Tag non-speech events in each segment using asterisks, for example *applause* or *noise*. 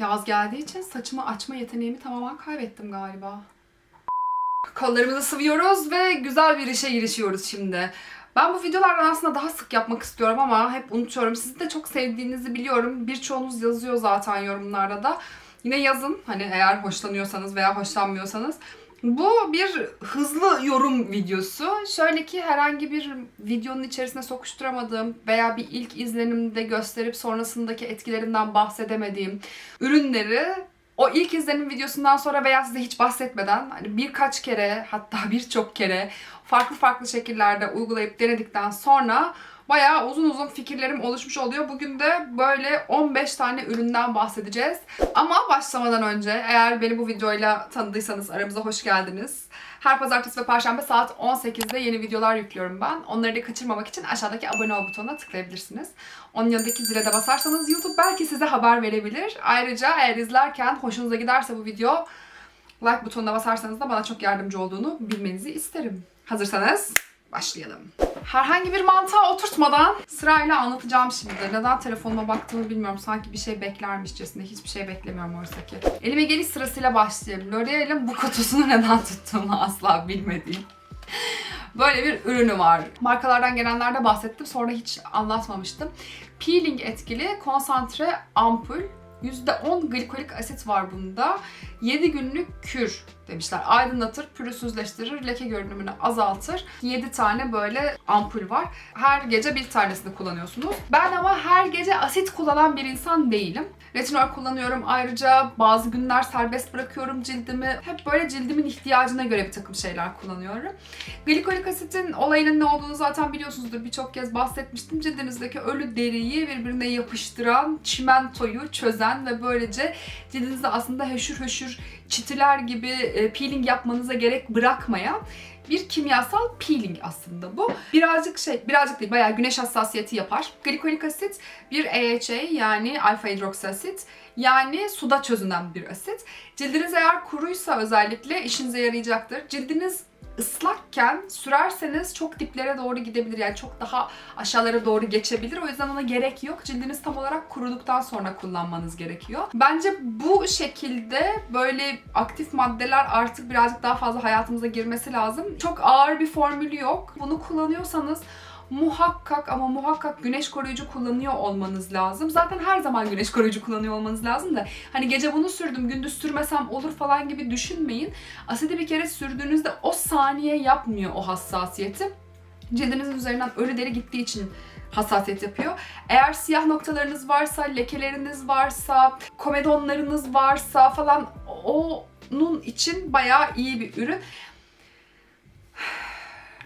Yaz geldiği için saçımı açma yeteneğimi tamamen kaybettim galiba. Kollarımızı sıvıyoruz ve güzel bir işe girişiyoruz şimdi. Ben bu videolardan aslında daha sık yapmak istiyorum ama hep unutuyorum. Sizi de çok sevdiğinizi biliyorum. Birçoğunuz yazıyor zaten yorumlarda da. Yine yazın hani eğer hoşlanıyorsanız veya hoşlanmıyorsanız. Bu bir hızlı yorum videosu. Şöyle ki herhangi bir videonun içerisine sokuşturamadığım veya bir ilk izlenimde gösterip sonrasındaki etkilerinden bahsedemediğim ürünleri o ilk izlenim videosundan sonra veya size hiç bahsetmeden hani birkaç kere hatta *laughs* birçok kere farklı farklı şekillerde uygulayıp denedikten sonra bayağı uzun uzun fikirlerim oluşmuş oluyor. Bugün de böyle 15 tane üründen bahsedeceğiz. Ama başlamadan önce eğer beni bu videoyla tanıdıysanız aramıza hoş geldiniz. Her pazartesi ve perşembe saat 18'de yeni videolar yüklüyorum ben. Onları da kaçırmamak için aşağıdaki abone ol butonuna tıklayabilirsiniz. Onun yanındaki zile de basarsanız YouTube belki size haber verebilir. Ayrıca eğer izlerken hoşunuza giderse bu video like butonuna basarsanız da bana çok yardımcı olduğunu bilmenizi isterim. Hazırsanız başlayalım. Herhangi bir mantığa oturtmadan sırayla anlatacağım şimdi. Neden telefonuma baktığımı bilmiyorum. Sanki bir şey beklermişçesine. Hiçbir şey beklemiyorum oysa ki. Elime geliş sırasıyla başlayalım. L'Oreal'in bu kutusunu *laughs* neden tuttuğumu asla bilmediğim. *laughs* Böyle bir ürünü var. Markalardan gelenlerde bahsettim. Sonra hiç anlatmamıştım. Peeling etkili konsantre ampul. %10 glikolik asit var bunda. 7 günlük kür demişler. Aydınlatır, pürüzsüzleştirir, leke görünümünü azaltır. 7 tane böyle ampul var. Her gece bir tanesini kullanıyorsunuz. Ben ama her gece asit kullanan bir insan değilim. Retinol kullanıyorum. Ayrıca bazı günler serbest bırakıyorum cildimi. Hep böyle cildimin ihtiyacına göre bir takım şeyler kullanıyorum. Glikolik asitin olayının ne olduğunu zaten biliyorsunuzdur. Birçok kez bahsetmiştim. Cildinizdeki ölü deriyi birbirine yapıştıran, çimentoyu çözen ve böylece cildinizde aslında höşür höşür çitiler gibi e, peeling yapmanıza gerek bırakmayan bir kimyasal peeling aslında bu. Birazcık şey, birazcık değil bayağı güneş hassasiyeti yapar. Glikolik asit bir AHA yani alfa hidroksiasit yani suda çözünen bir asit. Cildiniz eğer kuruysa özellikle işinize yarayacaktır. Cildiniz ıslakken sürerseniz çok diplere doğru gidebilir. Yani çok daha aşağılara doğru geçebilir. O yüzden ona gerek yok. Cildiniz tam olarak kuruduktan sonra kullanmanız gerekiyor. Bence bu şekilde böyle aktif maddeler artık birazcık daha fazla hayatımıza girmesi lazım. Çok ağır bir formülü yok. Bunu kullanıyorsanız muhakkak ama muhakkak güneş koruyucu kullanıyor olmanız lazım. Zaten her zaman güneş koruyucu kullanıyor olmanız lazım da hani gece bunu sürdüm gündüz sürmesem olur falan gibi düşünmeyin. Asidi bir kere sürdüğünüzde o saniye yapmıyor o hassasiyeti. Cildinizin üzerinden ölü deri gittiği için hassasiyet yapıyor. Eğer siyah noktalarınız varsa, lekeleriniz varsa, komedonlarınız varsa falan onun için bayağı iyi bir ürün.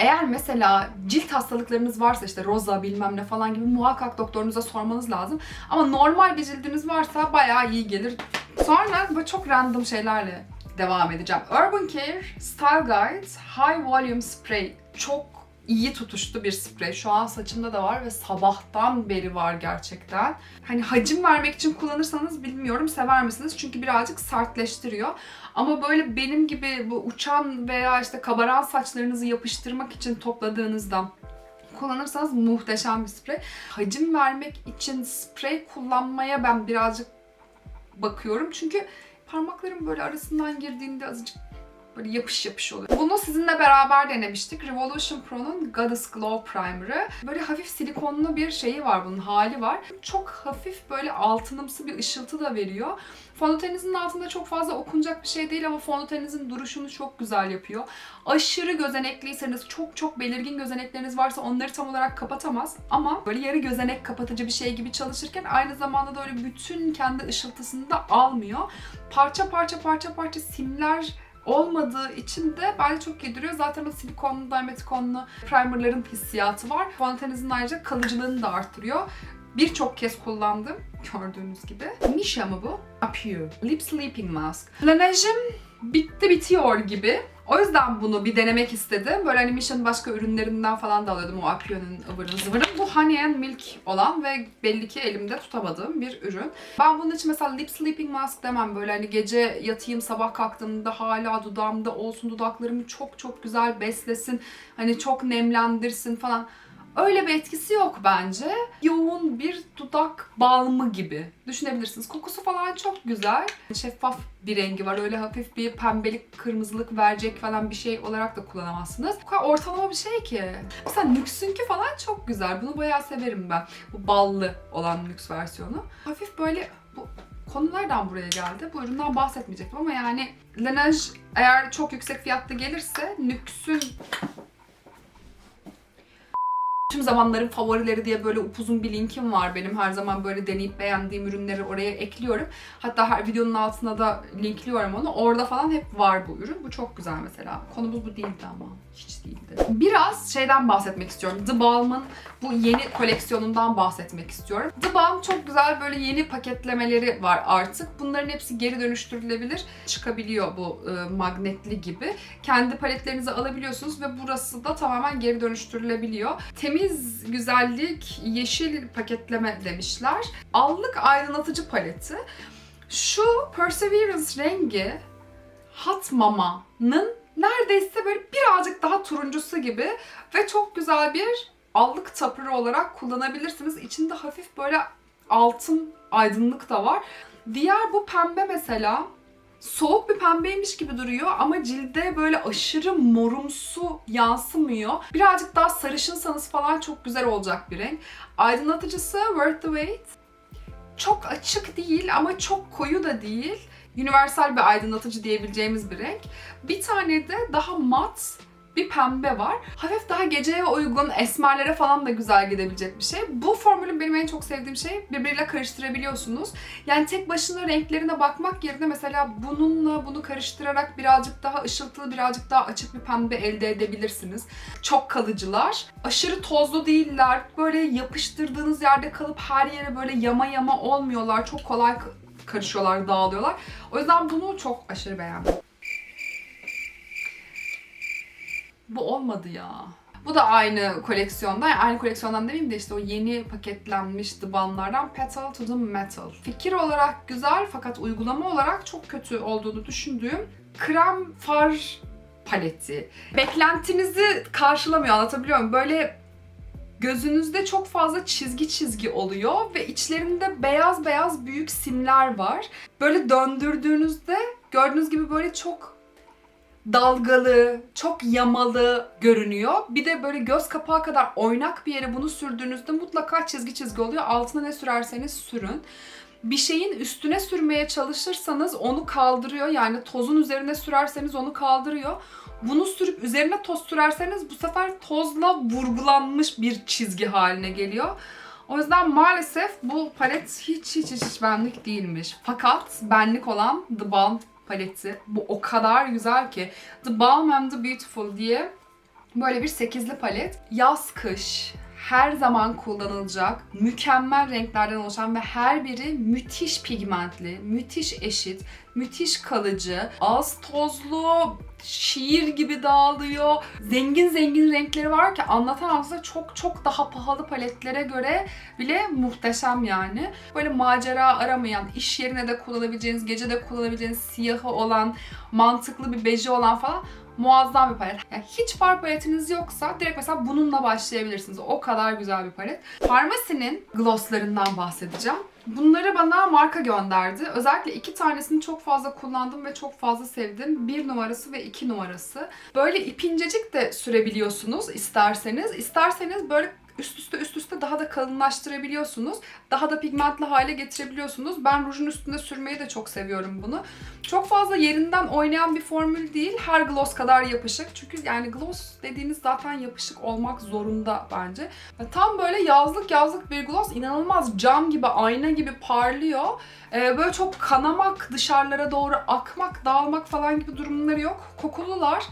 Eğer mesela cilt hastalıklarınız varsa işte roza bilmem ne falan gibi muhakkak doktorunuza sormanız lazım. Ama normal bir cildiniz varsa bayağı iyi gelir. Sonra böyle çok random şeylerle devam edeceğim. Urban Care Style Guide High Volume Spray. Çok iyi tutuştu bir sprey. Şu an saçımda da var ve sabahtan beri var gerçekten. Hani hacim vermek için kullanırsanız bilmiyorum sever misiniz? Çünkü birazcık sertleştiriyor. Ama böyle benim gibi bu uçan veya işte kabaran saçlarınızı yapıştırmak için topladığınızda kullanırsanız muhteşem bir sprey. Hacim vermek için sprey kullanmaya ben birazcık bakıyorum. Çünkü parmaklarım böyle arasından girdiğinde azıcık böyle yapış yapış oluyor. Bunu sizinle beraber denemiştik. Revolution Pro'nun Goddess Glow Primer'ı. Böyle hafif silikonlu bir şeyi var bunun, hali var. Çok hafif böyle altınımsı bir ışıltı da veriyor. Fondöteninizin altında çok fazla okunacak bir şey değil ama fondöteninizin duruşunu çok güzel yapıyor. Aşırı gözenekliyseniz, çok çok belirgin gözenekleriniz varsa onları tam olarak kapatamaz. Ama böyle yarı gözenek kapatıcı bir şey gibi çalışırken aynı zamanda da öyle bütün kendi ışıltısını da almıyor. Parça parça parça parça simler olmadığı için de bence çok iyi duruyor. Zaten o silikonlu, dimetikonlu primerların hissiyatı var. Fondöteninizin ayrıca kalıcılığını da arttırıyor. Birçok kez kullandım *laughs* gördüğünüz gibi. Misha mı bu? Apue. Lip Sleeping Mask. Laneige bitti bitiyor gibi. O yüzden bunu bir denemek istedim. Böyle hani Misha'nın başka ürünlerinden falan da alıyordum o Apue'nin ıvırını zıvırını. Bu Honey and Milk olan ve belli ki elimde tutamadığım bir ürün. Ben bunun için mesela Lip Sleeping Mask demem. Böyle hani gece yatayım sabah kalktığımda hala dudağımda olsun dudaklarımı çok çok güzel beslesin. Hani çok nemlendirsin falan. Öyle bir etkisi yok bence. Yoğun bir dudak balmı gibi düşünebilirsiniz. Kokusu falan çok güzel. Şeffaf bir rengi var. Öyle hafif bir pembelik, kırmızılık verecek falan bir şey olarak da kullanamazsınız. Bu kadar ortalama bir şey ki. Mesela Nux'unki falan çok güzel. Bunu bayağı severim ben. Bu ballı olan Nux versiyonu. Hafif böyle bu konu nereden buraya geldi? Bu üründen bahsetmeyecektim ama yani Laneige eğer çok yüksek fiyatlı gelirse Nux'un Tüm zamanların favorileri diye böyle upuzun bir linkim var benim. Her zaman böyle deneyip beğendiğim ürünleri oraya ekliyorum. Hatta her videonun altına da linkliyorum onu. Orada falan hep var bu ürün. Bu çok güzel mesela. Konumuz bu değildi ama. Hiç değildi. Biraz şeyden bahsetmek istiyorum. The Balm'ın bu yeni koleksiyonundan bahsetmek istiyorum. The Balm çok güzel böyle yeni paketlemeleri var artık. Bunların hepsi geri dönüştürülebilir. Çıkabiliyor bu e, magnetli gibi. Kendi paletlerinizi alabiliyorsunuz ve burası da tamamen geri dönüştürülebiliyor. Temiz güzellik yeşil paketleme demişler. Allık aydınlatıcı paleti. Şu Perseverance rengi Hot Mama'nın neredeyse böyle birazcık daha turuncusu gibi ve çok güzel bir allık tapırı olarak kullanabilirsiniz. İçinde hafif böyle altın aydınlık da var. Diğer bu pembe mesela soğuk bir pembeymiş gibi duruyor ama cilde böyle aşırı morumsu yansımıyor. Birazcık daha sarışınsanız falan çok güzel olacak bir renk. Aydınlatıcısı Worth the Wait. Çok açık değil ama çok koyu da değil. Universal bir aydınlatıcı diyebileceğimiz bir renk. Bir tane de daha mat bir pembe var. Hafif daha geceye uygun, esmerlere falan da güzel gidebilecek bir şey. Bu formülün benim en çok sevdiğim şey birbiriyle karıştırabiliyorsunuz. Yani tek başına renklerine bakmak yerine mesela bununla bunu karıştırarak birazcık daha ışıltılı, birazcık daha açık bir pembe elde edebilirsiniz. Çok kalıcılar. Aşırı tozlu değiller. Böyle yapıştırdığınız yerde kalıp her yere böyle yama yama olmuyorlar. Çok kolay karışıyorlar, dağılıyorlar. O yüzden bunu çok aşırı beğendim. Bu olmadı ya. Bu da aynı koleksiyondan, yani aynı koleksiyondan demeyeyim de işte o yeni paketlenmiş dıbanlardan Petal to the Metal. Fikir olarak güzel fakat uygulama olarak çok kötü olduğunu düşündüğüm krem far paleti. Beklentinizi karşılamıyor anlatabiliyor muyum? Böyle gözünüzde çok fazla çizgi çizgi oluyor ve içlerinde beyaz beyaz büyük simler var. Böyle döndürdüğünüzde gördüğünüz gibi böyle çok dalgalı, çok yamalı görünüyor. Bir de böyle göz kapağı kadar oynak bir yere bunu sürdüğünüzde mutlaka çizgi çizgi oluyor. Altına ne sürerseniz sürün. Bir şeyin üstüne sürmeye çalışırsanız onu kaldırıyor. Yani tozun üzerine sürerseniz onu kaldırıyor. Bunu sürüp üzerine toz sürerseniz bu sefer tozla vurgulanmış bir çizgi haline geliyor. O yüzden maalesef bu palet hiç hiç hiç, hiç benlik değilmiş. Fakat benlik olan The Balm paleti. Bu o kadar güzel ki. The Balm and the Beautiful diye böyle bir sekizli palet. Yaz kış her zaman kullanılacak mükemmel renklerden oluşan ve her biri müthiş pigmentli, müthiş eşit, müthiş kalıcı, az tozlu, şiir gibi dağılıyor. Zengin zengin renkleri var ki anlatamam size çok çok daha pahalı paletlere göre bile muhteşem yani. Böyle macera aramayan, iş yerine de kullanabileceğiniz, gece de kullanabileceğiniz siyahı olan, mantıklı bir beji olan falan muazzam bir palet. Yani hiç far paletiniz yoksa direkt mesela bununla başlayabilirsiniz. O kadar güzel bir palet. Farmasi'nin glosslarından bahsedeceğim. Bunları bana marka gönderdi. Özellikle iki tanesini çok fazla kullandım ve çok fazla sevdim. Bir numarası ve iki numarası. Böyle ipincecik de sürebiliyorsunuz isterseniz. İsterseniz böyle üst üste üst üste daha da kalınlaştırabiliyorsunuz. Daha da pigmentli hale getirebiliyorsunuz. Ben rujun üstünde sürmeyi de çok seviyorum bunu. Çok fazla yerinden oynayan bir formül değil. Her gloss kadar yapışık. Çünkü yani gloss dediğiniz zaten yapışık olmak zorunda bence. Tam böyle yazlık yazlık bir gloss. inanılmaz cam gibi, ayna gibi parlıyor. Ee, böyle çok kanamak, dışarılara doğru akmak, dağılmak falan gibi durumları yok. Kokulular.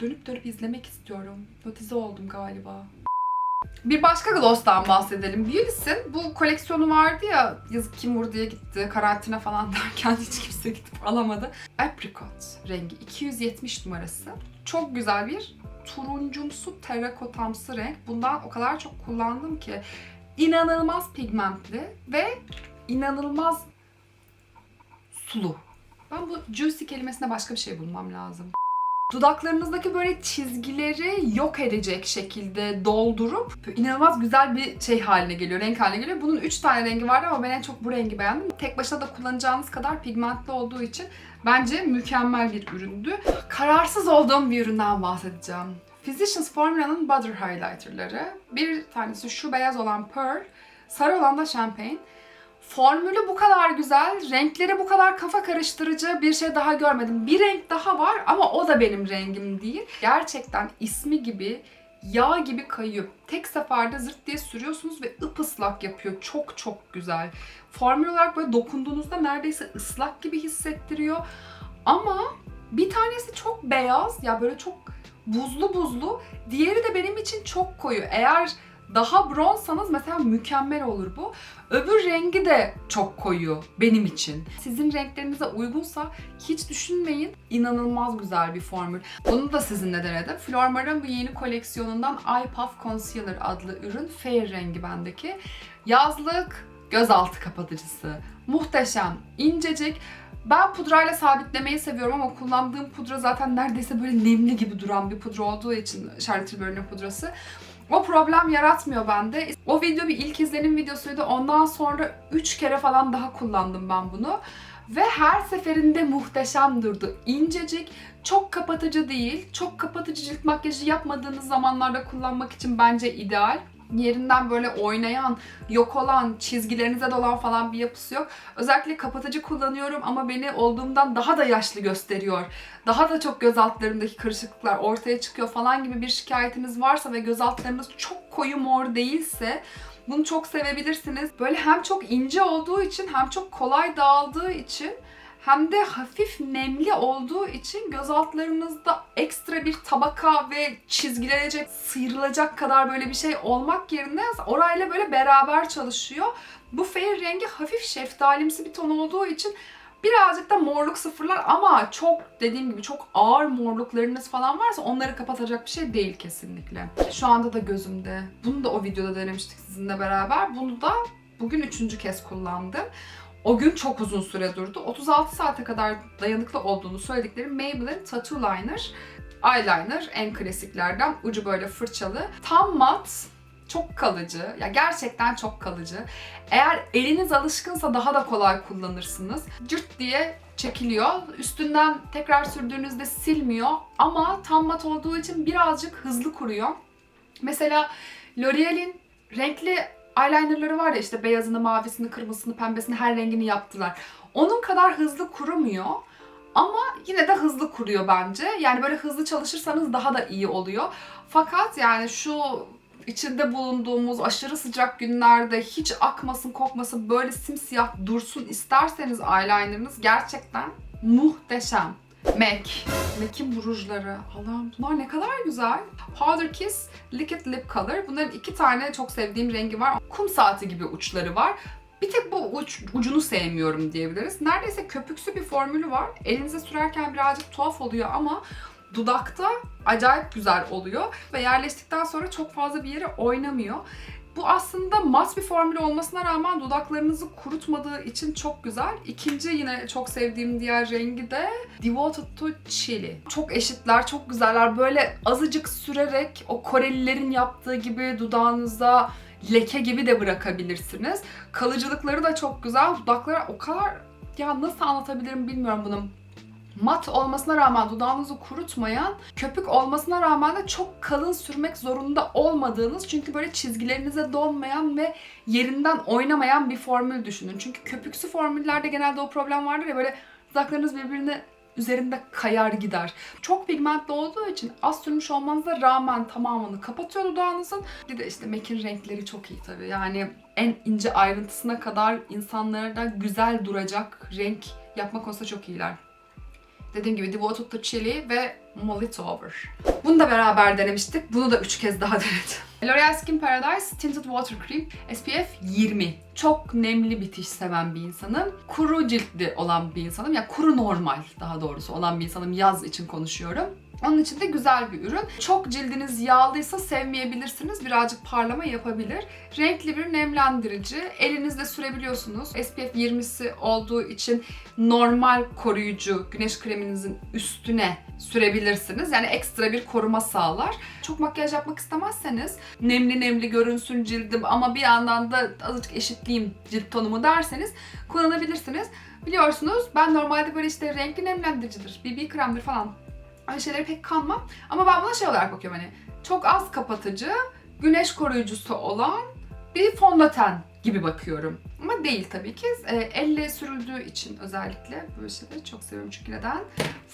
Dönüp dönüp izlemek istiyorum. Notize oldum galiba. Bir başka gloss'tan bahsedelim. Beauty's'in bu koleksiyonu vardı ya yazık kim vurduya gitti karantina falan *laughs* derken hiç kimse gidip alamadı. Apricot rengi 270 numarası. Çok güzel bir turuncumsu terrakotamsı renk. Bundan o kadar çok kullandım ki inanılmaz pigmentli ve inanılmaz sulu. Ben bu juicy kelimesine başka bir şey bulmam lazım. Dudaklarınızdaki böyle çizgileri yok edecek şekilde doldurup inanılmaz güzel bir şey haline geliyor, renk haline geliyor. Bunun 3 tane rengi vardı ama ben en çok bu rengi beğendim. Tek başına da kullanacağınız kadar pigmentli olduğu için bence mükemmel bir üründü. Kararsız olduğum bir üründen bahsedeceğim. Physicians Formula'nın Butter Highlighter'ları. Bir tanesi şu beyaz olan Pearl, sarı olan da Champagne. Formülü bu kadar güzel, renkleri bu kadar kafa karıştırıcı bir şey daha görmedim. Bir renk daha var ama o da benim rengim değil. Gerçekten ismi gibi yağ gibi kayıyor. Tek seferde zırt diye sürüyorsunuz ve ıpıslak yapıyor. Çok çok güzel. Formül olarak böyle dokunduğunuzda neredeyse ıslak gibi hissettiriyor. Ama bir tanesi çok beyaz ya böyle çok buzlu buzlu. Diğeri de benim için çok koyu. Eğer daha bronzsanız mesela mükemmel olur bu. Öbür rengi de çok koyu benim için. Sizin renklerinize uygunsa hiç düşünmeyin. İnanılmaz güzel bir formül. Bunu da sizinle denedim. Flormar'ın bu yeni koleksiyonundan Eye Puff Concealer adlı ürün. Fair rengi bendeki. Yazlık gözaltı kapatıcısı. Muhteşem, incecik. Ben pudrayla sabitlemeyi seviyorum ama kullandığım pudra zaten neredeyse böyle nemli gibi duran bir pudra olduğu için Charlotte Tilbury'nin pudrası. O problem yaratmıyor bende. O video bir ilk izlenim videosuydu. Ondan sonra 3 kere falan daha kullandım ben bunu. Ve her seferinde muhteşem durdu. İncecik, çok kapatıcı değil. Çok kapatıcı cilt makyajı yapmadığınız zamanlarda kullanmak için bence ideal. Yerinden böyle oynayan, yok olan, çizgilerinize dolan falan bir yapısı yok. Özellikle kapatıcı kullanıyorum ama beni olduğumdan daha da yaşlı gösteriyor. Daha da çok göz altlarımdaki kırışıklıklar ortaya çıkıyor falan gibi bir şikayetiniz varsa ve göz altlarınız çok koyu mor değilse bunu çok sevebilirsiniz. Böyle hem çok ince olduğu için hem çok kolay dağıldığı için hem de hafif nemli olduğu için göz altlarınızda ekstra bir tabaka ve çizgilenecek, sıyrılacak kadar böyle bir şey olmak yerine orayla böyle beraber çalışıyor. Bu fair rengi hafif şeftalimsi bir ton olduğu için birazcık da morluk sıfırlar ama çok dediğim gibi çok ağır morluklarınız falan varsa onları kapatacak bir şey değil kesinlikle. Şu anda da gözümde. Bunu da o videoda denemiştik sizinle beraber. Bunu da bugün üçüncü kez kullandım. O gün çok uzun süre durdu. 36 saate kadar dayanıklı olduğunu söyledikleri Maybelline Tattoo Liner. Eyeliner en klasiklerden. Ucu böyle fırçalı. Tam mat, çok kalıcı. Ya gerçekten çok kalıcı. Eğer eliniz alışkınsa daha da kolay kullanırsınız. Cırt diye çekiliyor. Üstünden tekrar sürdüğünüzde silmiyor ama tam mat olduğu için birazcık hızlı kuruyor. Mesela L'Oreal'in renkli eyelinerları var ya işte beyazını, mavisini, kırmızısını, pembesini her rengini yaptılar. Onun kadar hızlı kurumuyor. Ama yine de hızlı kuruyor bence. Yani böyle hızlı çalışırsanız daha da iyi oluyor. Fakat yani şu içinde bulunduğumuz aşırı sıcak günlerde hiç akmasın, kokmasın, böyle simsiyah dursun isterseniz eyelinerınız gerçekten muhteşem. MAC. MAC'in bu. Allah'ım bunlar ne kadar güzel. Powder Kiss Liquid Lip Color. Bunların iki tane çok sevdiğim rengi var. Kum saati gibi uçları var. Bir tek bu uç, ucunu sevmiyorum diyebiliriz. Neredeyse köpüksü bir formülü var. Elinize sürerken birazcık tuhaf oluyor ama dudakta acayip güzel oluyor. Ve yerleştikten sonra çok fazla bir yere oynamıyor. Bu aslında mat bir formül olmasına rağmen dudaklarınızı kurutmadığı için çok güzel. İkinci yine çok sevdiğim diğer rengi de Devoted to Chili. Çok eşitler, çok güzeller. Böyle azıcık sürerek o Korelilerin yaptığı gibi dudağınıza leke gibi de bırakabilirsiniz. Kalıcılıkları da çok güzel. Dudakları o kadar ya nasıl anlatabilirim bilmiyorum bunu mat olmasına rağmen dudağınızı kurutmayan, köpük olmasına rağmen de çok kalın sürmek zorunda olmadığınız çünkü böyle çizgilerinize donmayan ve yerinden oynamayan bir formül düşünün. Çünkü köpüksü formüllerde genelde o problem vardır ya böyle dudaklarınız birbirine üzerinde kayar gider. Çok pigmentli olduğu için az sürmüş olmanıza rağmen tamamını kapatıyor dudağınızın. Bir de işte MAC'in renkleri çok iyi tabii. Yani en ince ayrıntısına kadar insanlarda güzel duracak renk yapma konusunda çok iyiler. Dediğim gibi Devoted to Chili ve Molly Over. Bunu da beraber denemiştik. Bunu da üç kez daha *laughs* denedim. L'Oreal Skin Paradise Tinted Water Cream SPF 20. Çok nemli bitiş seven bir insanım. Kuru ciltli olan bir insanım. Ya yani kuru normal daha doğrusu olan bir insanım. Yaz için konuşuyorum. Onun için de güzel bir ürün. Çok cildiniz yağlıysa sevmeyebilirsiniz. Birazcık parlama yapabilir. Renkli bir nemlendirici. Elinizde sürebiliyorsunuz. SPF 20'si olduğu için normal koruyucu güneş kreminizin üstüne sürebilirsiniz. Yani ekstra bir koruma sağlar. Çok makyaj yapmak istemezseniz nemli nemli görünsün cildim ama bir yandan da azıcık eşitleyeyim cilt tonumu derseniz kullanabilirsiniz. Biliyorsunuz ben normalde böyle işte renkli nemlendiricidir, BB kremdir falan öyle şeylere pek kanmam. Ama ben buna şey olarak bakıyorum hani çok az kapatıcı, güneş koruyucusu olan bir fondöten gibi bakıyorum. Ama değil tabii ki. E, elle sürüldüğü için özellikle böyle şeyleri çok seviyorum. Çünkü neden?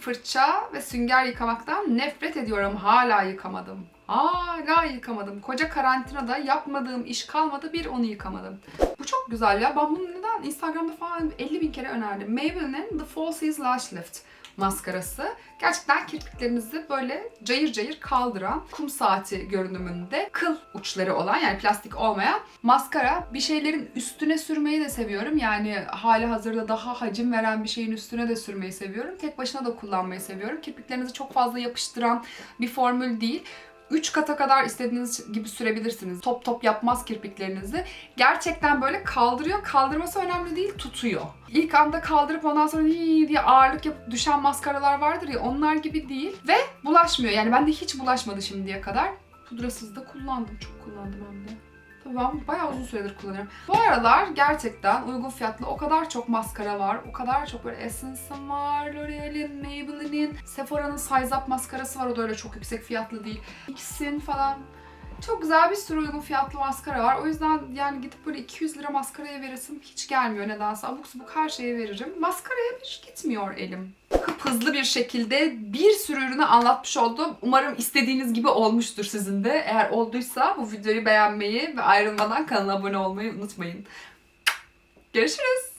Fırça ve sünger yıkamaktan nefret ediyorum. Hala yıkamadım. Hala yıkamadım. Koca karantinada yapmadığım iş kalmadı. Bir onu yıkamadım. Bu çok güzel ya. Ben bunu neden Instagram'da falan 50 bin kere önerdim. Maybelline'in The Falsies Lash Lift maskarası. Gerçekten kirpiklerinizi böyle cayır cayır kaldıran kum saati görünümünde kıl uçları olan yani plastik olmayan maskara. Bir şeylerin üstüne sürmeyi de seviyorum. Yani hali hazırda daha hacim veren bir şeyin üstüne de sürmeyi seviyorum. Tek başına da kullanmayı seviyorum. Kirpiklerinizi çok fazla yapıştıran bir formül değil. 3 kata kadar istediğiniz gibi sürebilirsiniz. Top top yapmaz kirpiklerinizi. Gerçekten böyle kaldırıyor. Kaldırması önemli değil, tutuyor. İlk anda kaldırıp ondan sonra diye ağırlık yapıp düşen maskaralar vardır ya onlar gibi değil. Ve bulaşmıyor. Yani bende hiç bulaşmadı şimdiye kadar. Pudrasız da kullandım. Çok kullandım hem de. Tabii ben bayağı uzun süredir kullanıyorum. Bu aralar gerçekten uygun fiyatlı o kadar çok maskara var. O kadar çok böyle Essence'ın var, L'Oreal'in, Maybelline'in, Sephora'nın Size Up maskarası var. O da öyle çok yüksek fiyatlı değil. NYX'in falan. Çok güzel bir sürü uygun fiyatlı maskara var. O yüzden yani gidip böyle 200 lira maskaraya veresim hiç gelmiyor nedense. Abuk subuk her şeye veririm. Maskaraya bir gitmiyor elim. Hıp hızlı bir şekilde bir sürü ürünü anlatmış oldum. Umarım istediğiniz gibi olmuştur sizin de. Eğer olduysa bu videoyu beğenmeyi ve ayrılmadan kanala abone olmayı unutmayın. Görüşürüz.